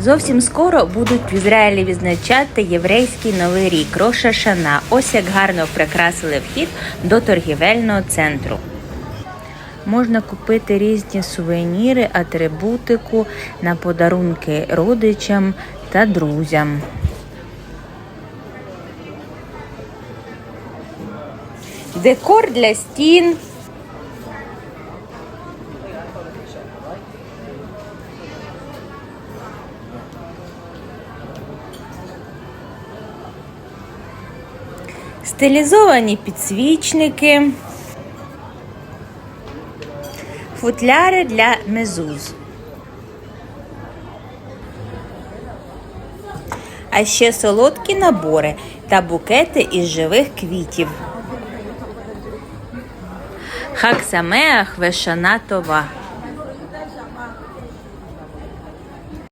Зовсім скоро будуть в Ізраїлі відзначати єврейський новий рік Роша Шана. Ось як гарно прикрасили вхід до торгівельного центру. Можна купити різні сувеніри, атрибутику на подарунки родичам та друзям. Декор для стін. Стилізовані підсвічники. Футляри для мезуз. А ще солодкі набори та букети із живих квітів. Хак Самеах Вешана Това.